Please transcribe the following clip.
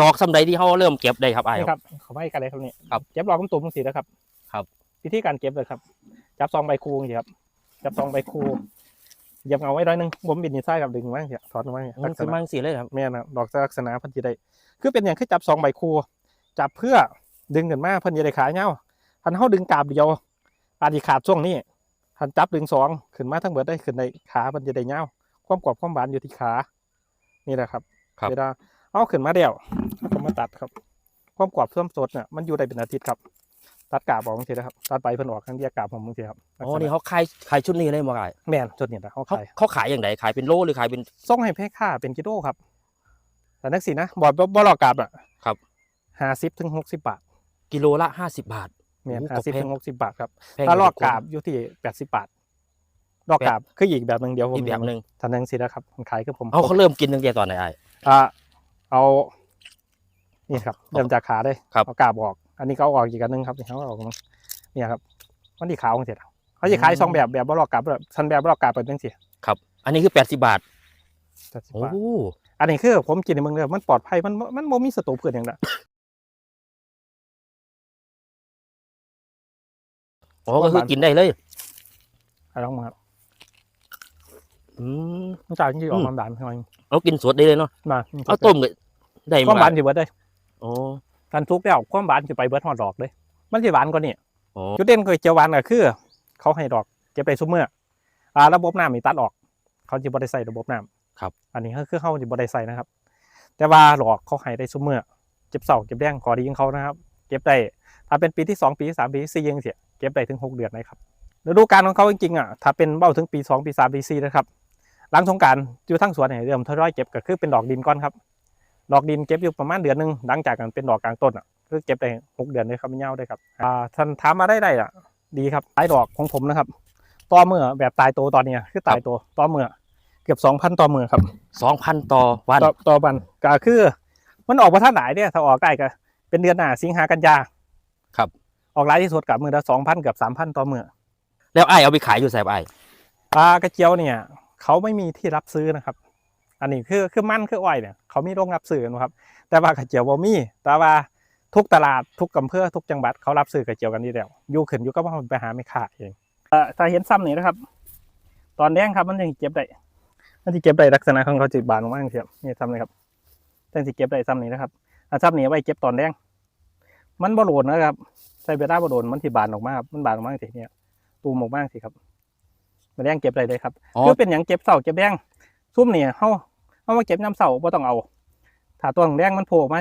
ดอกสำใดที่เขาเริ่มเก็บได้ครับไอ้าย นี่คครับรับเขาไม่กันเลยครับนี่ครับเก็บรอกตุ้มๆสีนะครับครับ วิธีการเก็บเลยครับ จับซองใบคูอย่างนี้ครับ จับซองใบคูเหยียบเงาไว้ร้อยหนึงผมบินนี่ไส้กับดึงไว้เสียถอดออกมาเนี่ยมัลันกษคือณะ มังสีเลยครับ แม่นะดอกจะลักษณะเพันธีได้ คือเป็นอย่างคือจับซองใบคูจับเพื่อดึงขึ้นมาเพิ่นจะได้ขาเงาพันเฮาดึงกาบเดียวอาจจะขาดช่วงนี้พันจับดึงสองขึ้นมาทั้งเบิดได้ขึ้นในขาเพิ่นจะได้เงาความกรอบความบานอยู่ที่ขา นี่แหละครับครับ เวลา เอาขึ้นมาเดียวแล้วก็มาตัดครับ ความกรอบความสดเนี่ยมันอยู่ได้เป็นอาทิตย์ครับ ตัดกาบออกบางทีนะครับ ตัดไปเพิ่นออกครั้งเดียวกาบผมบางทีครับอ๋อนี่เขาขายขายชุดนี้เลยมั้งไอ้ายแม่นจดเนี่ยนะเขาเขาขายเขาขายอย่างไรขายเป็นโลหรือขายเป็นส่งให้แพ่ค้าเป็นกิโลครับ แต่นักสินะบอดบ่หลอกกาบอะครับห้าสิบถึงหกสิบบาท กิโลละห้าสิบบาทเนี่ยโอ้ห้าก็สิบแพงถึงหกสิบบาทครับแพงถ้าลอกยู่กาบอยู่ที่แปดสิบบาทลอกกาบคืออีกแบบหนึ่งเดียวผมอีกแบบหนึ่งทันนังสินะครับมันขายคือผมเอาเขาเริ่มกินตั้งแต่ตอนไหนไอ้ายอ่า เอานี่ครับเริ่มจากขาได้ครับ เอากาบออก อันนี้ก็เอาออกอีกอันหนึงครับนี่เขาเอาออกมาเนี่ยครับมันที่ขาวของเสร็จเขาจะขายสองแบบแบบบ่ลอกกาบแบบทันแบบบ่ลอกกาบเป็นจังซี่ครับ อันนี้คือแปดสิบบาทแปดสิบโอ้บาทอันนี้คือผมกินในเมืองเลยมันปลอดภัยมันมันโมมีสตูเพื่อนอย่างนั้นโอ้ก็คือกินได้เลยเอาลองมาครับ อืมมันจ่ายจริงๆออกอืมความหวานหน่อยเอากินสดได้เลยเนาะมาเอาต้มก็ได้ความหวานไหมสิเบิดได้โอ้การทุกแล้วความหวานจะไปเบิดหอดดอกเลย มันจะหวานกว่านี่โอ้จุดเด่นก๋วยเจียวหวานก็คือ เขาให้ดอกเก็บได้ซุมเมื่ออ่าระบบน้ำมีตัดออก เขาจะบ่ได้ใส่ระบบน้ำครับ อันนี้ก็คือเขาจะบ่ได้ใส่นะครับ แต่ว่าหลอกเขาให้ได้ซุมเมื่อเก็บเสาเก็บแดงขอดีของเขานะครับ เก็บได้ถ้าเป็นปีที่สองปีที่สามปีที่สี่ยังเสียเก็บได้ถึงหกเดือนนะครับฤดูกาลของเขาจริงๆอะถ้าเป็นเบ้าถึงปีสองปีสามปีสี่นะครับ หลังสงกรารอยู่ทั้งสวนเนี่ยเริ่มทยอยเก็บก็คือเป็นดอกดินก้อนครับ ดอกดินเก็บอยู่ประมาณเดือนหนึงหลังจากกันเป็นดอกกลางต้นอะคือเก็บได้หกเดือนเลยครับไม่เงาได้ครับอ่าท่านถามมาได้ได้อะ ดีครับตายดอกของผมนะครับต่อเมื่อแบบตายตัวตอนเนี้ยคือตายตัวต่อเมื่อเกือบสองพันต่อเมื่อครับสองพันต่อวันต่อต่อบันก็คือ มันออกมาท่าไหนเนี่ยถ้าออกได้ก็เป็นเดือนหน้าสิงหากันยาครับ ออกหลายที่สุดกับมือละสองพันเกือบสามพันต่อเมื่อแล้วไอ้ายเอาไปขายอยู่แสบไอ้ายปลากระเจียวเนี่ย เขาไม่มีที่รับซื้อนะครับ อันนี้คือคือมันคืออ้อยเนี่ยเขามีโรงรับซื้อนะครับ แต่ว่ากระเจียวบ่มีแต่ว่าทุกตลาดทุกอำเภอทุกจังหวัดเขารับซื้อกระเจียวกันนี่แล้วอยู่ขึ้นอยู่กับว่ามันไปหาไม่ขาดเองเอ่อถ้าเห็นซ้ำนี่นะครับ ตอนแดงครับมันจะเก็บได้มันจะเก็บได้ลักษณะของเขาจิบานออกมาเทียบนี่ซ้ำเลยครับจังสิเก็บได้ซ้ำนี่นะครับอันซ้ำนี่ไว้เก็บตอนแดงมันบ่โดนนะครับใช้เวลาบ่โดนมันสิบานออกมาครับมันบานออกมาสิเนี่ยตูมออกมาสิครับ มันแดงเก็บได้เลยครับอ๋อ คือเป็นอย่างเก็บเสาเก็บแดงซุ่มเนี่ยเขาเขามาเก็บน้ำเสาบ่ต้องเอาถ้าตัวของแดงมันโผล่ออกมา